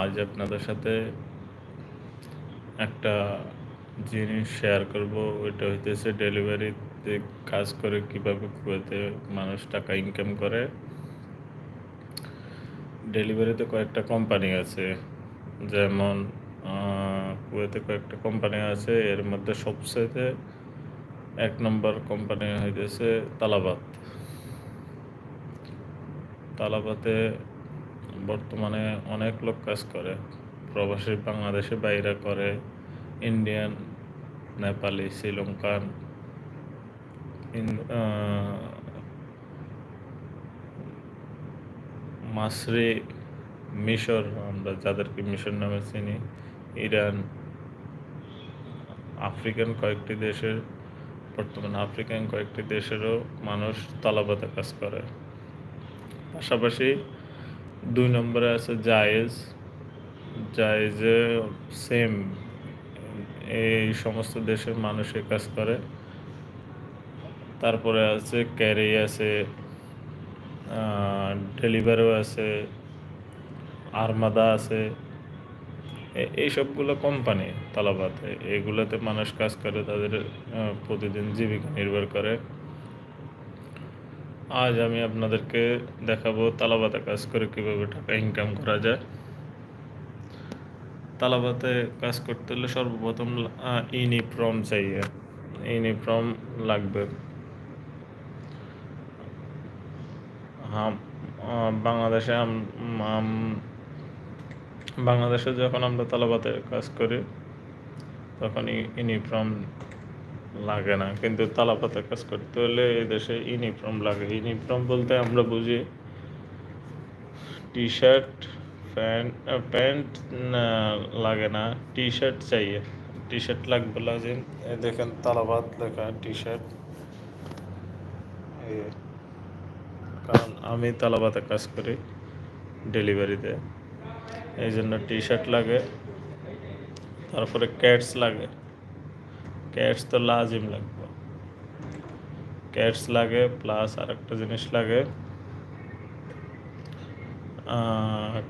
আজ আপনাদের সাথে একটা জিনিস শেয়ার করব। ওইটা হইতেছে ডেলিভারিতে কাজ করে কীভাবে কুয়েতে মানুষ টাকা ইনকাম করে। ডেলিভারিতে কয়েকটা কোম্পানি আছে। যেমন কুয়েতে কয়েকটা কোম্পানি আছে। এর মধ্যে সবচেয়ে এক নম্বর কোম্পানি হইতেছে তালাবাত তালাবাতে বর্তমানে অনেক লোক কাজ করে। প্রবাসী বাংলাদেশে বাইরে করে। ইন্ডিয়ান নেপালি শ্রীলঙ্কান মাসরি মিশর আমরা যাদেরকে মিশর নামে চিনি ইরান আফ্রিকান কয়েকটি দেশের, বর্তমানে আফ্রিকান কয়েকটি দেশেরও মানুষ তালাবাতে কাজ করে। পাশাপাশি দুই নম্বরে আছে জায়েজ। জায়েজে সেম এই সমস্ত দেশের মানুষ কাজ করে। তারপরে আছে ক্যারি আছে ডেলিভারিও আছে আরমাদা আছে। এই সবগুলো কোম্পানি তালাবাতে এগুলোতে মানুষ কাজ করে, তাদের প্রতিদিন জীবিকা নির্ভর করে। আজ আমি আপনাদেরকে দেখাবো তালাবাতে কাজ করে কীভাবে টাকা ইনকাম করা যায়। তালাবাতে কাজ করতে হলে সর্বপ্রথম ইউনিফর্ম চাই ইউনিফর্ম লাগবে। বাংলাদেশে বাংলাদেশে যখন আমরা তালাবাতে কাজ করি তখন ইউনিফর্ম লাগে না, কিন্তু তালাপাতে কাজ করতে হলে এই দেশে ইউনিফর্ম লাগে। ইউনিফর্ম বলতে আমরা বুঝি টি শার্ট প্যান্ট প্যান্ট লাগে না টি শার্ট চাইয়ে। টি শার্ট লাগবে এই দেখেন তালাবাত লেখা টি শার্ট কারণ আমি তালাবাতে কাজ করি ডেলিভারিতে, এই জন্য টি শার্ট লাগে, তারপরে ক্যাটস লাগে। ক্যাটস তো লাজিম লাগবে। ক্যাটস লাগে প্লাস আরেকটা জিনিস লাগে।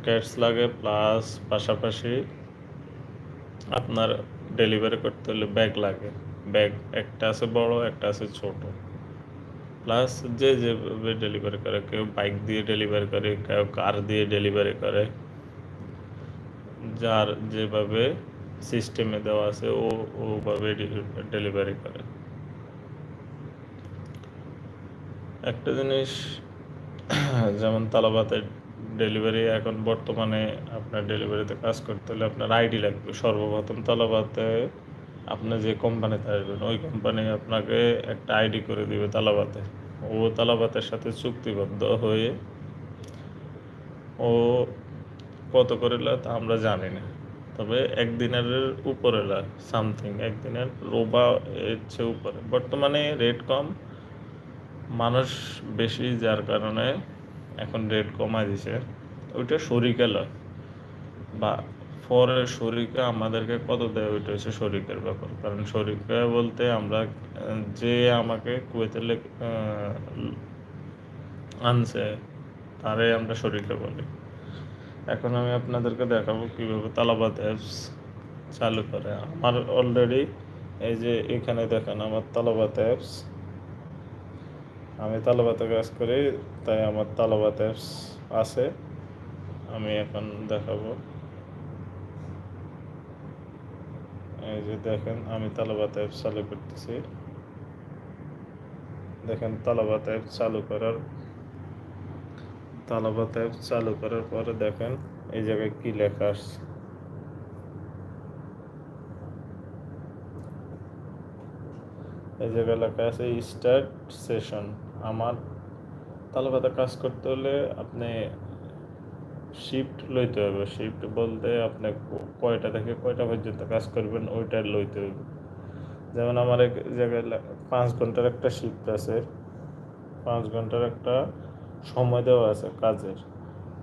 ক্যাটস লাগে প্লাস পাশাপাশি আপনার ডেলিভারি করতে হলে ব্যাগ লাগে। ব্যাগ একটা আছে বড়, একটা আছে ছোট। প্লাস যে যেভাবে ডেলিভারি করে, কেউ বাইক দিয়ে ডেলিভারি করে, কেউ কার দিয়ে ডেলিভারি করে, যার যেভাবে সিস্টেমে দেওয়া আছে, ও ওভাবে ডেলিভারি করে। একটা জিনিস, যেমন তালাবাতে ডেলিভারি, এখন বর্তমানে আপনার ডেলিভারিতে কাজ করতে হলে আপনার আইডি লাগবে। সর্বপ্রথম তালাবাতে আপনি যে কোম্পানিতে আসবেন, ওই কোম্পানি আপনাকে একটা আইডি করে দিবে তালাবাতে। ও তালাবাতের সাথে চুক্তিবদ্ধ হয়ে ও কত করে তা আমরা জানি না। তবে একদিনের উপরে সামথিং একদিনের রোবা এর চেয়ে উপরে। বর্তমানে রেট কম, মানুষ বেশি, যার কারণে এখন রেট কমায় দিছে। ওইটা শরিকা লয়। বা পরে শরিকা আমাদেরকে কত দেয়, ওইটা হচ্ছে শরিকের ব্যাপার। কারণ শরিকা বলতে আমরা, যে আমাকে কুয়েতে আনছে, তারে আমরা শরিকা বলি। এখন আমি আপনাদেরকে দেখাবো কীভাবে তালাবাদ অ্যাপস চালু করে। আমার অলরেডি এই যে এখানে দেখেন আমার তালাবাত অ্যাপস আমি তালাবাতে কাজ করি, তাই আমার তালাবাত অ্যাপস আছে। আমি এখন দেখাবো। এই যে দেখেন, আমি তালাবাত অ্যাপস চালু করতেছি। দেখেন তালাবাত অ্যাপস চালু করার তালাবাত চালু করার পরে দেখেন এই জায়গায় কি লেখা আসছে। এই জায়গায় লেখা আছে, স্টার্ট সেশন। আমার তালাবাতে কাজ করতে হলে আপনি শিফট লইতে হবে। শিফট বলতে আপনি কয়টা থেকে কয়টা পর্যন্ত কাজ করবেন ওইটা লইতে হবে। যেমন আমার এক জায়গায় পাঁচ ঘণ্টার একটা শিফট আছে। পাঁচ ঘণ্টার একটা সময় দেওয়া আছে কাজের।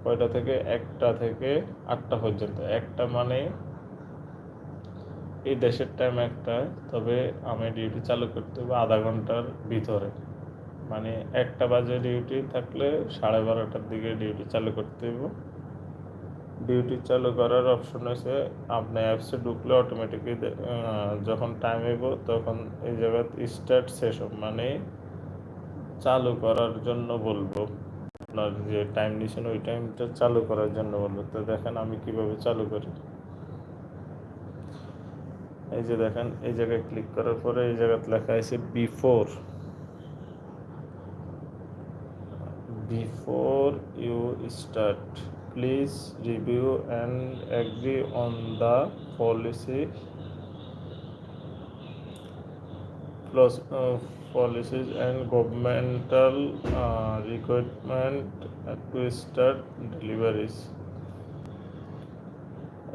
কয়টা থেকে? একটা থেকে আটটা পর্যন্ত। একটা মানে এই দেশের টাইম একটা, তবে আমি ডিউটি চালু করতে হবে আধা ঘণ্টার ভিতরে। মানে একটা বাজে ডিউটি থাকলে সাড়ে বারোটার দিকে ডিউটি চালু করতে হবে। ডিউটি চালু করার অপশন আছে আপনি অ্যাপসে ঢুকলে অটোমেটিকলি যখন টাইম হইব, তখন এই জায়গায় স্টার্ট সেশন মানে চালু করার জন্য বলব। আপনার যে টাইম নিয়েছেন ওই টাইমটা চালু করার জন্য বলব তো দেখেন আমি কীভাবে চালু করি। এই যে দেখেন, এই জায়গায় ক্লিক করার পরে এই জায়গাতে লেখা আছে before before you start, please review and agree on the policy plus uh, policies and governmental uh, requirement to start deliveries.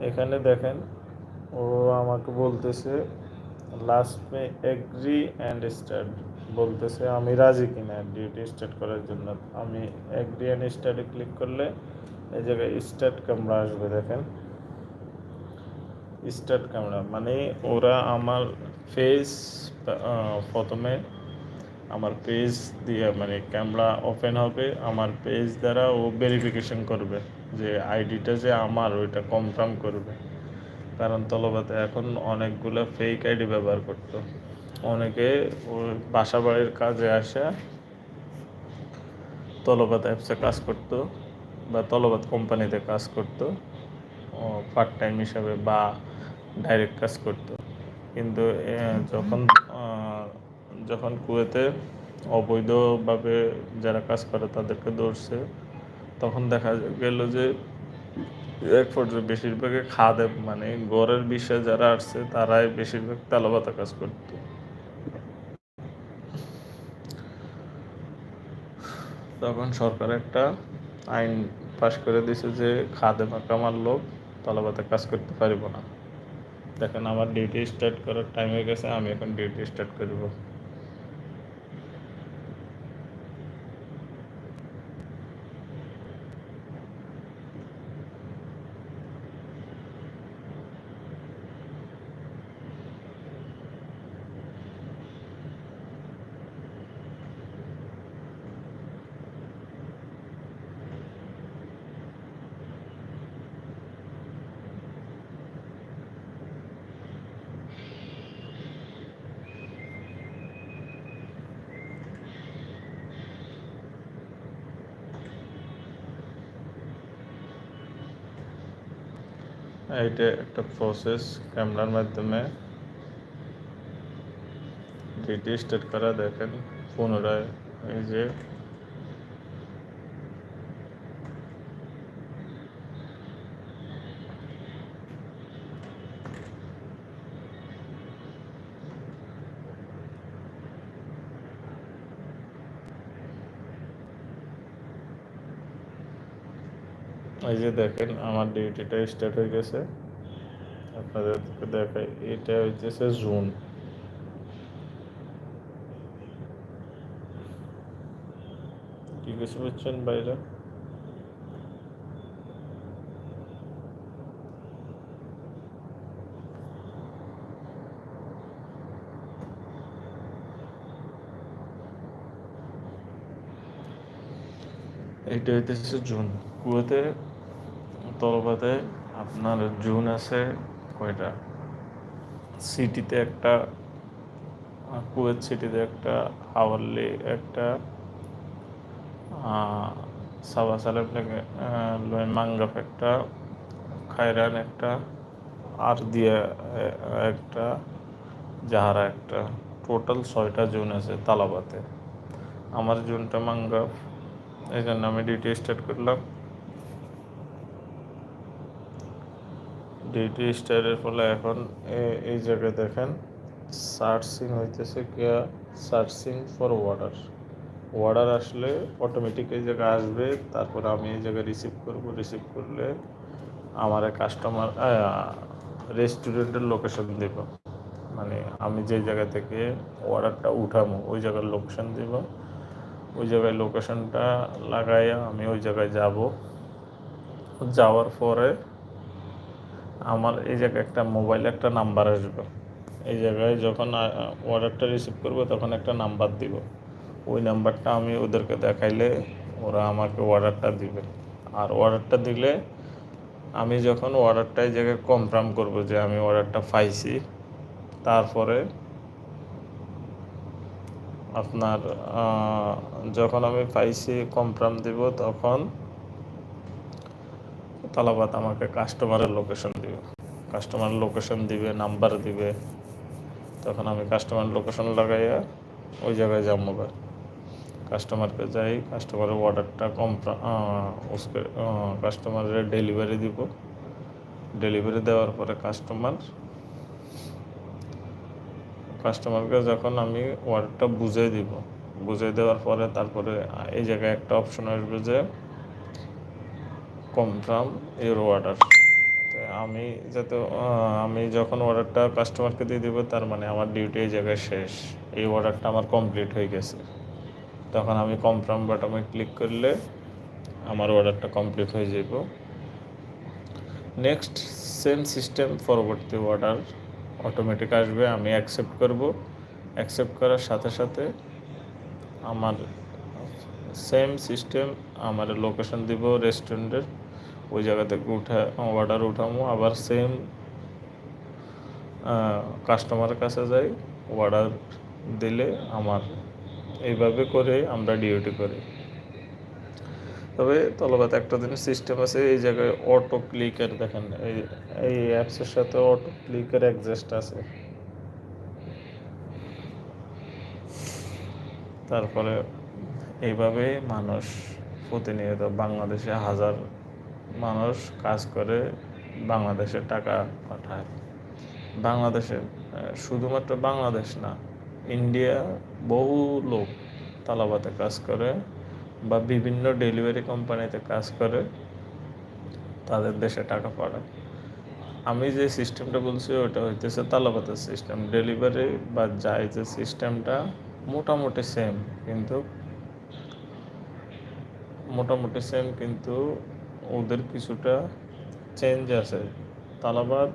এখানে দেখেন ও আমাকে বলতেছে last may agree and start বলতেছে আমি রাজি কিনা ডিউটি স্টার্ট করার জন্য? আমি এগ্রি অ্যান্ড স্টার্টে ক্লিক করলে এই জায়গায় স্টার্ট ক্যামেরা আসবে দেখেন। স্টার্ট ক্যামেরা মানে ওরা আমার ফেস প্রথমে আমার পেজ দিয়ে মানে ক্যামেরা ওপেন হবে, আমার পেজ দ্বারা ও ভেরিফিকেশন করবে যে আইডিটা যে আমার, ওইটা কনফার্ম করবে। কারণ তলবাতে এখন অনেকগুলো ফেক আইডি ব্যবহার করতো। অনেকে ওই বাসা বাড়ির কাজে আসে তলবাদ অ্যাপসে কাজ করতো বা তলবাদ কোম্পানিতে কাজ করতো। পার্ট টাইম হিসাবে বা ডাইরেক্ট কাজ করতো। কিন্তু যখন যখন কুয়েতে অবৈধভাবে যারা কাজ করে তাদেরকে ধরছে, তখন দেখা গেল যে, এক পর্যায়ে বেশিরভাগে খাদে মানে গড়ের বিষয়ে যারা আসছে, তারাই বেশিরভাগ তালাবাতা কাজ করতো। তখন সরকার একটা আইন পাশ করে দিয়েছে যে, খাদে কামার লোক তলাবাতে কাজ করতে পারিব না। দেখেন আমার ডিউটি স্টার্ট করার টাইম হয়ে গেছে আমি এখন ডিউটি স্টার্ট করব এইটা একটা প্রসেস ক্যামেরার মাধ্যমে। ডিউটি স্টার্ট করা দেখেন পুনরায় এই যে এই যে দেখেন, আমার ডিউটিটা স্টার্ট হয়ে গেছে। আপনাদেরকে দেখাই, এটা হইতেছে জুন কি কিছু বুঝছেন বাইরে এইটা হইতেছে জুন কুয়েতে তলবাতে আপনার জুন আছে কয়টা? সিটিতে একটা কুয়েত সিটিতে একটা, হাওয়াল্লি একটা সাবা সালেব মাঙ্গাফ একটা, খায়রান একটা আর দিয়া একটা, জাহারা একটা। টোটাল ছয়টা জুন আছে তালাবাতে। আমার জুনটা মাঙ্গাফ, এই জন্য আমি ডিউটি স্টার্ট করলাম। ডিউটি স্টার্টের ফলে এখন এই জায়গায় দেখেন সার্চিং হইতেছে কিয়া সার্চিং ফর ওয়াটার ওয়ার্ডার আসলে অটোমেটিক এই জায়গায় আসবে, তারপর আমি এই জায়গায় রিসিভ করব। রিসিভ করলে আমার কাস্টমার রেস্টুরেন্টের লোকেশন দেব। মানে আমি যে জায়গা থেকে অর্ডারটা উঠাবো ওই জায়গার লোকেশন দেব। ওই জায়গায় লোকেশনটা লাগাইয়া আমি ওই জায়গায় যাব। যাওয়ার পরে আমার এই জায়গায় একটা মোবাইল একটা নাম্বার আসবে। এই জায়গায় যখন অর্ডারটা রিসিভ করব, তখন একটা নাম্বার দিব। ওই নাম্বারটা আমি ওদেরকে দেখাইলে ওরা আমাকে অর্ডারটা দিবে। আর অর্ডারটা দিলে আমি যখন অর্ডারটা এই জায়গায় কনফার্ম করব যে আমি অর্ডারটা পাইছি, তারপরে আপনার যখন আমি পাইছি কনফার্ম দিব, তখন তালাবাদ আমাকে কাস্টমারের লোকেশন দিবে। কাস্টমার লোকেশন দিবে নাম্বার দিবে। তখন আমি কাস্টমার লোকেশন লাগাইয়া ওই জায়গায় যাব। কাস্টমারকে যাই কাস্টমারের অর্ডারটা উসকে কাস্টমারের ডেলিভারি দিব। ডেলিভারি দেওয়ার পরে কাস্টমার কাস্টমারকে যখন আমি অর্ডারটা বুঝিয়ে দিব বুঝিয়ে দেওয়ার পরে তারপরে এই জায়গায় একটা অপশন আসবে যে কনফার্ম ইউর অর্ডার আমি যাতে আমি যখন অর্ডারটা কাস্টমারকে দিয়ে দেবো, তার মানে আমার ডিউটি এই জায়গায় শেষ। এই অর্ডারটা আমার কমপ্লিট হয়ে গেছে। তখন আমি কনফার্ম বাটনে ক্লিক করলে আমার অর্ডারটা কমপ্লিট হয়ে যাব। নেক্সট সেম সিস্টেম পরবর্তী অর্ডার অটোমেটিক আসবে, আমি অ্যাকসেপ্ট করব। অ্যাকসেপ্ট করার সাথে সাথে আমার সেম সিস্টেম আমার লোকেশন দিব রেস্টুরেন্টের ওই জায়গা থেকে উঠা অর্ডার উঠামো। আবার সেম কাস্টমারের কাছে যাই অর্ডার দিলে আমার। এইভাবে করে আমরা ডিউটি করি। তবে তলবাত একটা দিনের সিস্টেম আছে, এই জায়গায় অটো ক্লিকের দেখেন, এই এই অ্যাপসের সাথে অটো ক্লিকের অ্যাডজাস্ট আছে। তারপরে এইভাবে মানুষ প্রতিনিয়ত বাংলাদেশে হাজার মানুষ কাজ করে বাংলাদেশে টাকা পাঠায়। বাংলাদেশে শুধুমাত্র বাংলাদেশ না ইন্ডিয়া বহু লোক তালাবাতে কাজ করে বা বিভিন্ন ডেলিভারি কোম্পানিতে কাজ করে, তাদের দেশে টাকা পাঠায়। আমি যে সিস্টেমটা বলছি ওটা হইতেছে তালাবাতের সিস্টেম ডেলিভারি বা যাই যে সিস্টেমটা মোটামুটি সেম কিন্তু, মোটামুটি সেম কিন্তু ওদের কিছুটা চেঞ্জ আছে। তালাবাদ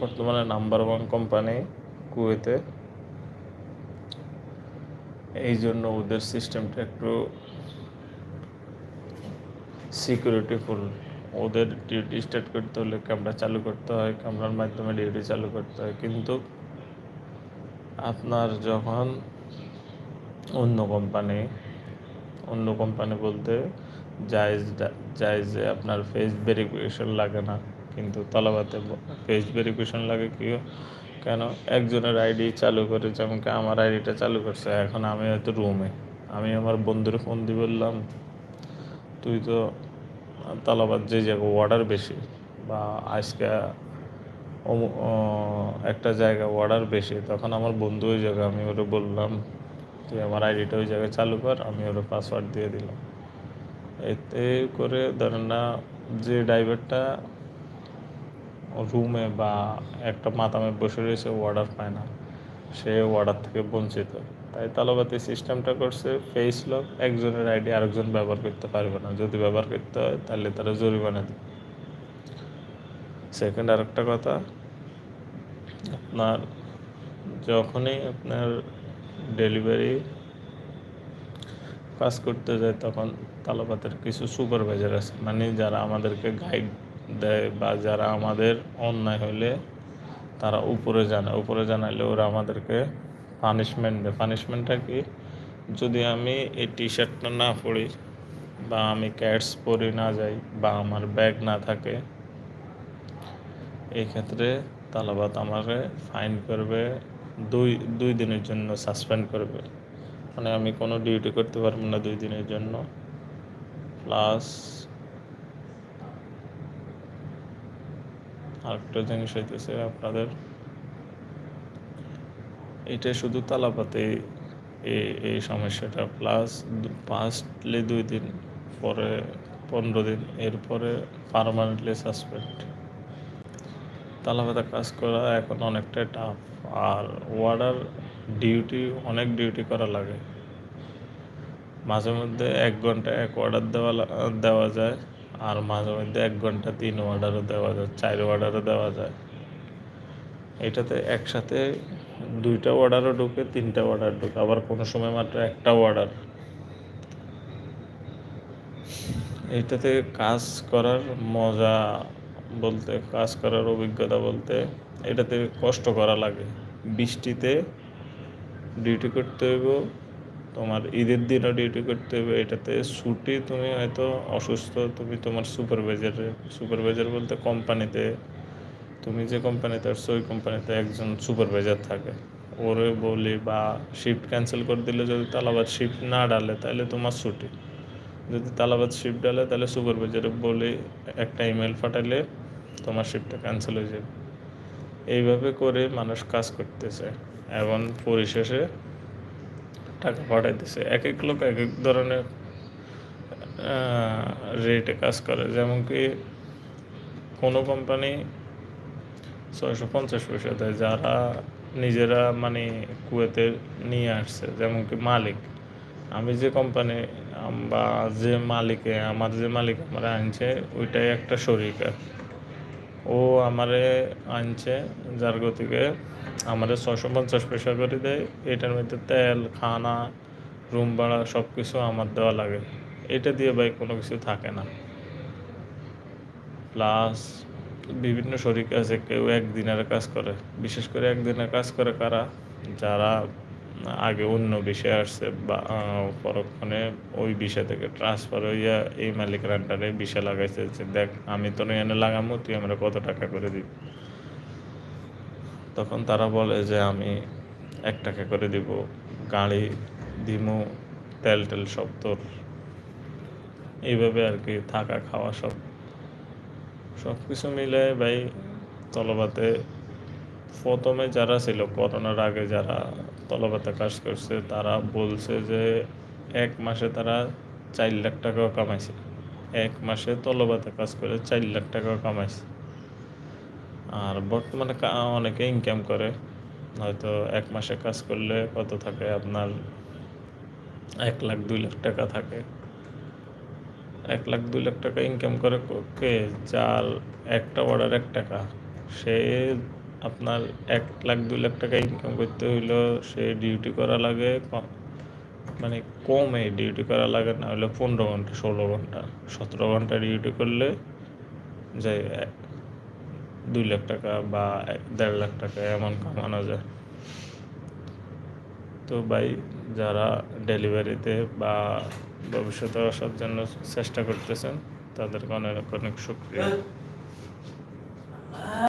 বর্তমানে নাম্বার ওয়ান কোম্পানি কুয়েতে। এই জন্য ওদের সিস্টেমটা একটু সিকিউরিটিফুল ওদের ডিউটি স্টার্ট করতে হলে ক্যামেরা চালু করতে হয় ক্যামেরার মাধ্যমে ডিউটি চালু করতে হয়। কিন্তু আপনার যখন অন্য কোম্পানি অন্য কোম্পানি বলতে জায়জ জায়জে আপনার ফেস ভেরিফিকেশন লাগে না, কিন্তু তলাবাতে ফেস ভেরিফিকেশন লাগে কি কেন? একজনের আইডি চালু করে যেমন কি আমার আইডিটা চালু করছে, এখন আমি হয়তো রুমে আমি আমার বন্ধুর ফোন দিয়ে বললাম, তুই তো তালাবাদ যে জায়গায় অর্ডার বেশি, বা আজকে একটা জায়গা অর্ডার বেশি, তখন আমার বন্ধু ওই জায়গায়, আমি ওরে বললাম, তুই আমার আইডিটা ওই জায়গায় চালু কর, আমি ওর পাসওয়ার্ড দিয়ে দিলাম। এতে করে ধরেন না যে ড্রাইভারটা রুমে বা একটা মাতামে বসে রয়েছে অর্ডার পায় না। সে অর্ডার থেকে বঞ্চিত। তাই তালাবাতি সিস্টেমটা করছে ফেস লক একজনের আইডি আরেকজন ব্যবহার করতে পারবে না। যদি ব্যবহার করতে হয়, তাহলে তারা জরিমানা দেবে। সেকেন্ড আরেকটা কথা, আপনার যখনই আপনার ডেলিভারি কাজ করতে যায়, তখন তালাবাতের কিছু সুপারভাইজার আছে মানে যারা আমাদেরকে গাইড দেয় বা যারা আমাদের অন্যায় হলে তারা উপরে জানায়। উপরে জানাইলে ওরা আমাদেরকে পানিশমেন্ট দেয়। পানিশমেন্টটা কি? যদি আমি এই টি শার্টটা না পরি বা আমি ক্যাটস পরে না যাই বা আমার ব্যাগ না থাকে এই ক্ষেত্রে তালাবাত আমাকে ফাইন করবে, দুই দুই দিনের জন্য সাসপেন্ড করবে। মানে আমি কোনো ডিউটি করতে পারব না দুই দিনের জন্য। প্লাস আরেকটা জিনিস হইতেছে আপনাদের, এটা শুধু তালাপাতে এই সমস্যাটা, প্লাস ফার্স্টলি দুই দিন, পরে পনেরো দিন, এরপরে পারমানেন্টলি সাসপেন্ড তালাপাতা কাজ করা এখন অনেকটাই টাফ আর ওয়ার্ডার ডিউটি অনেক ডিউটি করা লাগে। মাঝে মধ্যে এক ঘণ্টা এক অর্ডার দেওয়া দেওয়া যায়, আর মাঝে মধ্যে এক ঘণ্টা তিন অর্ডারও দেওয়া যায়, চার অর্ডারও দেওয়া যায়। এটাতে একসাথে দুইটা অর্ডারও ঢুকে, তিনটা অর্ডার ঢুকে, আবার কোনো সময় মাত্র একটা অর্ডার এটাতে কাজ করার মজা বলতে, কাজ করার অভিজ্ঞতা বলতে, এটাতে কষ্ট করা লাগে। বৃষ্টিতে ডিউটি করতে হইব তোমার ঈদের দিনও ডিউটি করতে হবে, এটাতে ছুটি তুমি হয়তো অসুস্থ, তুমি তোমার সুপারভাইজারে সুপারভাইজার বলতে কোম্পানিতে তুমি যে কোম্পানিতে আসছো, ওই কোম্পানিতে একজন সুপারভাইজার থাকে। ওরে বলি বা শিফট ক্যান্সেল করে দিলে যদি তালাবাদ শিফট না ডালে তাহলে তোমার ছুটি। যদি তালাবাদ শিফট ডালে তাহলে সুপারভাইজারে বলি, একটা ইমেল পাঠালে তোমার শিফটটা ক্যান্সেল হয়ে যাবে। এইভাবে করে মানুষ কাজ করতেছে। এবং পরিশেষে টাকা পাঠাইতেছে এক এক লোক এক এক ধরনের রেটে কাজ করে। যেমন কি কোনো কোম্পানি ছয়শো পঞ্চাশ পয়সা দেয়, যারা নিজেরা মানে কুয়েতে নিয়ে আসছে। যেমন কি মালিক। আমি যে কোম্পানি বা যে মালিকে, আমার যে মালিক আমার আনছে, ওইটাই একটা শরিকা। ও আমারে আনছে, যার গতিকে আমাদের ছশো পঞ্চাশ পয়সা করে দেয়। এটার মধ্যে তেল, খানা, রুম ভাড়া সব কিছু আমার দেওয়া লাগে। এটা দিয়ে ভাই কোনো কিছু থাকে না। প্লাস বিভিন্ন শরিক আছে, কেউ একদিনের কাজ করে। বিশেষ করে একদিনের কাজ করে কারা? যারা আগে অন্য বিষয়ে আসছে বা পরক্ষণে ওই বিষয় থেকে ট্রান্সফার হইয়া এই মালিক আন্ডারে বিষয় লাগাইছে যে, দেখ, আমি তো এনে লাগামো, তুই আমরা কত টাকা করে দিবি? তখন তারা বলে যে, আমি এক টাকা করে দিব, গাড়ি দিমু, তেল টেল সব তোর। এইভাবে আর কি থাকা, খাওয়া সব সব কিছু মিলে ভাই তলবাতে প্রথমে যারা ছিল, করোনার আগে যারা তলবাতে কাজ করছে, তারা বলছে যে, এক মাসে তারা চার লাখ টাকাও কামাইছে। এক মাসে তলবাতে কাজ করে চার লাখ টাকাও কামাইছে। আর বর্তমানে অনেকে ইনকাম করে, হয়তো এক মাসে কাজ করলে কত থাকে? আপনার এক লাখ, দুই লাখ টাকা থাকে। এক লাখ, দুই লাখ টাকা ইনকাম করে ক- যার একটা অর্ডার এক টাকা। সে আপনার এক লাখ, দুই লাখ টাকা ইনকাম করতে হইলেও সে ডিউটি করা লাগে মানে কমে ডিউটি করা লাগে, না হলে পনেরো ঘণ্টা, ষোলো ঘণ্টা, সতেরো ঘণ্টা ডিউটি করলে যে এ- দুই লাখ টাকা বা দেড় লাখ টাকা এমন কামানো যায়। তো ভাই, যারা ডেলিভারিতে বা ভবিষ্যতে আসার জন্য চেষ্টা করতেছেন, তাদেরকে অনেক অনেক শুক্রিয়া।